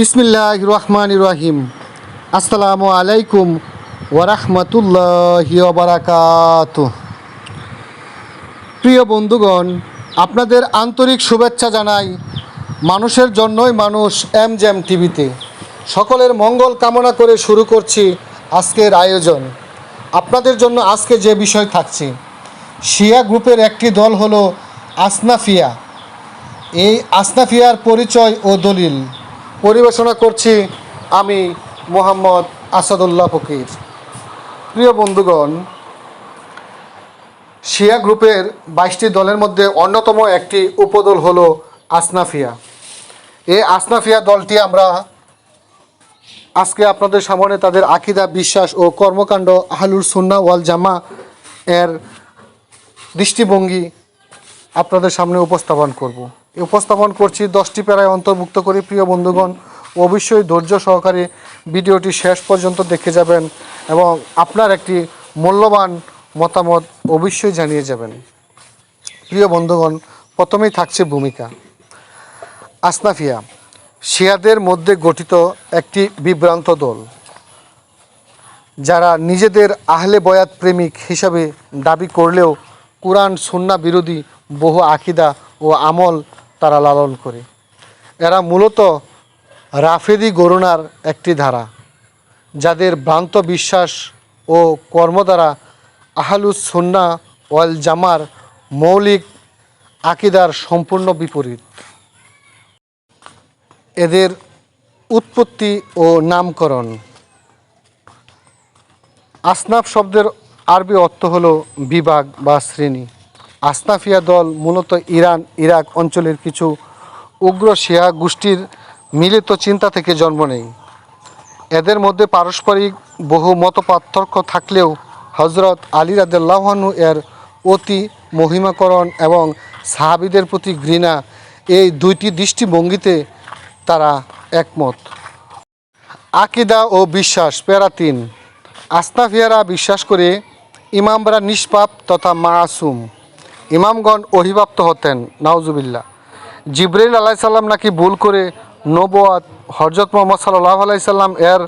বিসমিল্লাহ রহমান রাহিম। আসসালামু আলাইকুম ওরহমতুল্লাহি বারাকাত। প্রিয় বন্ধুগণ, আপনাদের আন্তরিক শুভেচ্ছা জানাই মানুষের জন্যই মানুষ এম জ্যাম টিভিতে। সকলের মঙ্গল কামনা করে শুরু করছি আজকের আয়োজন। আপনাদের জন্য আজকে যে বিষয় থাকছে, শিয়া গ্রুপের একটি দল হলো আসনাফিয়া। এই আসনাফিয়ার পরিচয় ও দলিল। পরিবেশনা করছি আমি মোহাম্মদ আসাদুল্লাহ ফকির। প্রিয় বন্ধুগণ, শিয়া গ্রুপের বাইশটি দলের মধ্যে অন্যতম একটি উপদল হলো আসনাফিয়া। এই আসনাফিয়া দলটি আমরা আজকে আপনাদের সামনে তাদের আকিদা, বিশ্বাস ও কর্মকাণ্ড আহলুর সুন্না ওয়াল জামা এর দৃষ্টিভঙ্গি আপনাদের সামনে উপস্থাপন করব। উপস্থাপন করছি দশটি প্যারায় অন্তর্ভুক্ত করে। প্রিয় বন্ধুগণ, অবশ্যই ধৈর্য সহকারে ভিডিওটি শেষ পর্যন্ত দেখে যাবেন এবং আপনার একটি মূল্যবান মতামত অবশ্যই জানিয়ে যাবেন। প্রিয় বন্ধুগণ, প্রথমেই থাকছে ভূমিকা। আসনাফিয়া, শিয়াদের মধ্যে গঠিত একটি বিভ্রান্ত দল, যারা নিজেদের আহলে বয়াত প্রেমিক হিসাবে দাবি করলেও কোরআন সুন্না বিরোধী বহু আকিদা ও আমল তারা লালন করে। এরা মূলত রাফেদি গরুনার একটি ধারা, যাদের ভ্রান্ত বিশ্বাস ও কর্ম দ্বারা আহালুস সুন্না ওয়াল জামার মৌলিক আকিদার সম্পূর্ণ বিপরীত। এদের উৎপত্তি ও নামকরণ। আসনাফ শব্দের আরবি অর্থ হলো বিভাগ বা শ্রেণি। আসনাফিয়া দল, মূলত ইরান, ইরাক অঞ্চলের কিছু উগ্র শিয়া গোষ্ঠীর মিলিত চিন্তা থেকে জন্ম নেয় এদের মধ্যে পারস্পরিক বহু মত পার্থক্য থাকলেও হজরত আলী রাদেল্লাহনু এর অতি মহিমাকরণ এবং সাহাবিদের প্রতি ঘৃণা এই দুইটি দৃষ্টিভঙ্গিতে তারা একমত। আকিদা ও বিশ্বাস, প্যারা তিন। আসনাফিয়ারা বিশ্বাস করে ইমামরা নিষ্পাপ তথা মাসুম। ইমামগণ অভিপ্রাপ্ত হতেন নাউজুবিল্লা জিব্রাইল আলাইসাল্লাম নাকি ভুল করে নবুয়াত হজরত মোহাম্মদ সাল্লাহ আলাইসাল্লাম এর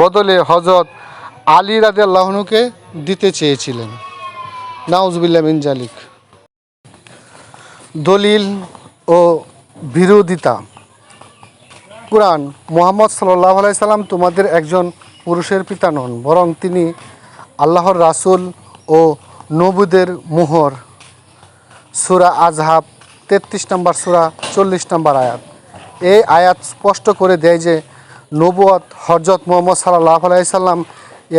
বদলে হজরত আলী রাদে আল্লাহনুকে দিতে চেয়েছিলেন। নাউজুবিল্লা মিন জালিক। দলিল ও বিরোধিতা। কোরআন, মোহাম্মদ সাল্লাহ আলাইসাল্লাম তোমাদের একজন পুরুষের পিতা নন, বরং তিনি আল্লাহর রাসূল ও নবুদের মোহর। সুরা আজহাব, তেত্রিশ নম্বর সুরা, চল্লিশ নম্বর আয়াত। এই আয়াত স্পষ্ট করে দেয় যে, নবুয়ত হজরত মোহাম্মদ সাল্লাহ আলাইসাল্লাম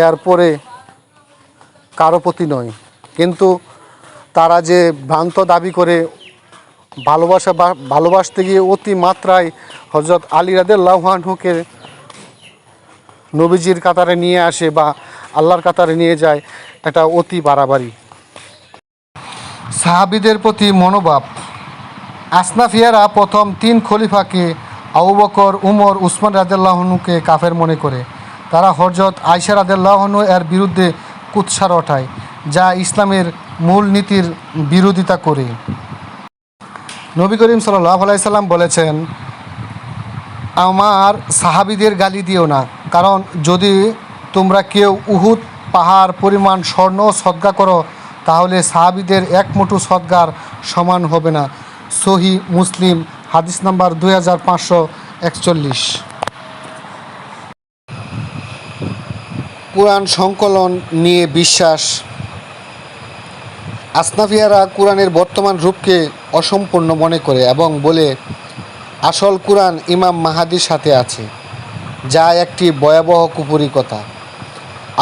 এর পরে কারও প্রতি নয়। কিন্তু তারা যে ভ্রান্ত দাবি করে ভালোবাসা ভালোবাসতে গিয়ে অতি মাত্রায় হজরত আলী রাদেল্লাহানহুকে নবীজির কাতারে নিয়ে আসে বা আল্লাহর কাতারে নিয়ে যায়, এটা অতি বাড়াবাড়ি। সাহাবিদের প্রতি মনোভাব। আসনাফিয়ারা প্রথম তিন খলিফাকে আবু বকর, উমর, উসমান রাদেল্লাহনুকে কাফের মনে করে। তারা হরজত আয়সা রাদেল্লাহনু এর বিরুদ্ধে কুৎসার ওঠায়, যা ইসলামের মূল নীতির বিরোধিতা করে। নবী করিম সাল্লাহ আলাইসাল্লাম বলেছেন, আমার সাহাবিদের গালি দিও না, কারণ যদি তোমরা কেউ উহুদ পাহাড়, পরিমাণ, স্বর্ণ সদ্গা করো তাহলে সাহাবিদের এক মুঠো সদ্গার সমান হবে না। সহি মুসলিম, হাদিস নাম্বার দুই হাজার পাঁচশো একচল্লিশ। কোরআন সংকলন নিয়ে বিশ্বাস। আসনাফিয়ারা কোরআনের বর্তমান রূপকে অসম্পূর্ণ মনে করে এবং বলে, আসল কোরআন ইমাম মাহাদির সাথে আছে, যা একটি ভয়াবহ কুপুরিকতা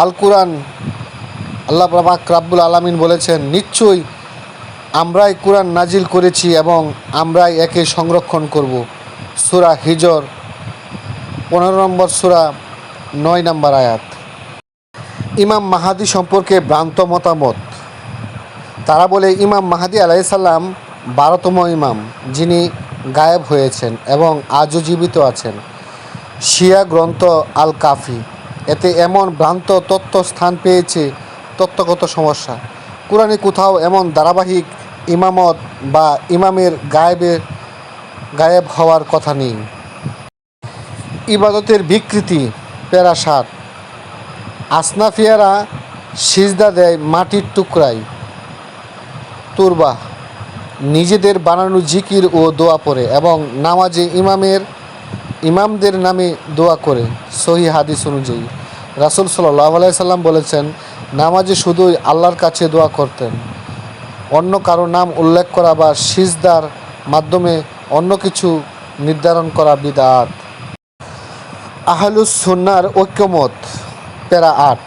আল কোরআন আল্লাহ পাক রাব্বুল আলামিন বলেছেন, নিশ্চয়ই আমরাই কোরআন নাজিল করেছি এবং আমরাই একে সংরক্ষণ করব। সুরা হিজর, পনেরো নম্বর সুরা, নয় নম্বর আয়াত। ইমাম মাহাদি সম্পর্কে ভ্রান্ত মতামত। তারা বলে, ইমাম মাহাদি আলাইসাল্লাম বারোতম ইমাম, যিনি গায়েব হয়েছেন এবং আজও জীবিত আছেন। শিয়া গ্রন্থ আল কাফি এতে এমন ভ্রান্ত তত্ত্ব স্থান পেয়েছে তত্ত্বগত সমস্যা। কোরআনে কোথাও এমন ধারাবাহিক ইমামত বা ইমামের গায়েবে, গায়েব হওয়ার কথা নেই। ইবাদতের বিকৃতি প্যারা সাত আসনাফিয়ারা সিজদা দেয় মাটির টুকরায়। তুরবা, নিজেদের বানানো জিকির ও দোয়া পড়ে এবং নামাজে ইমামের, ইমামদের নামে দোয়া করে। সহি হাদিস অনুযায়ী রাসুল সাল্লাহ সাল্লাম বলেছেন নামাজে শুধুই আল্লাহর কাছে দোয়া করতেন। অন্য কারও নাম উল্লেখ করা বা সিজদার মাধ্যমে অন্য কিছু নির্ধারণ করা বিদাত। আহলুস সুন্নার ঐক্যমত, প্যারা আট।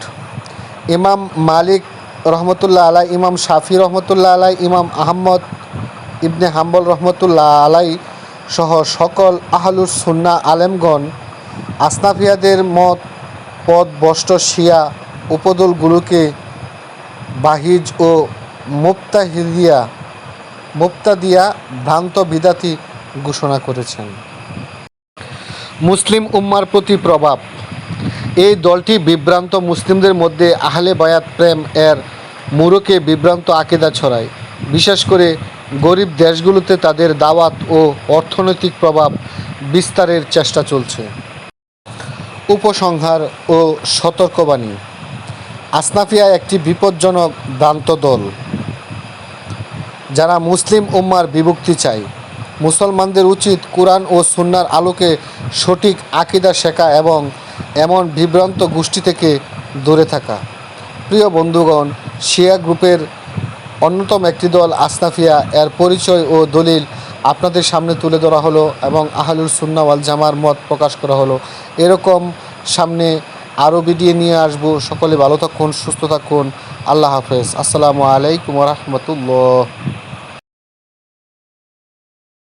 ইমাম মালিক রহমতুল্লাহ আলাই, ইমাম শাফি রহমতুল্লাহ আলাই, ইমাম আহম্মদ ইবনে হাম্বল রহমতুল্লাহ আলাই সহ সকল আহলুস সুন্না আলেমগণ, আসনাফিয়াদের মত পদ বষ্ট শিয়া উপদলগুলোকে বাহিজ ও মুক্তাহিদিয়া মুক্তাদিয়া ভ্রান্ত বিদাতি ঘোষণা করেছেন। মুসলিম উম্মার প্রতি প্রভাব। এই দলটি বিভ্রান্ত মুসলিমদের মধ্যে আহলে বায়াত প্রেম এর মুরুকে বিভ্রান্ত আকিদা ছড়ায়। বিশেষ করে গরিব দেশগুলোতে তাদের দাওয়াত ও অর্থনৈতিক প্রভাব বিস্তারের চেষ্টা চলছে। উপসংহার ও সতর্কবাণী। আসনাফিয়া একটি বিপজ্জনক ভ্রান্ত দল, যারা মুসলিম উম্মার বিভক্তি চায়। মুসলমানদের উচিত কোরআন ও সুন্নার আলোকে সঠিক আকিদা শেখা এবং এমন বিভ্রান্ত গোষ্ঠী থেকে দূরে থাকা। প্রিয় বন্ধুগণ, শিয়া গ্রুপের অন্যতম একটি দল আসনাফিয়া, এর পরিচয় ও দলিল আপনাদের সামনে তুলে ধরা হলো এবং আহলুল সুন্না ওয়াল জামার মত প্রকাশ করা হলো। এরকম সামনে আরও ভিডিও নিয়ে আসব। সকলে ভালো থাকুন সুস্থ থাকুন। আল্লাহ হাফেজ। আসসালামু আলাইকুম রহমতুল্লাহ।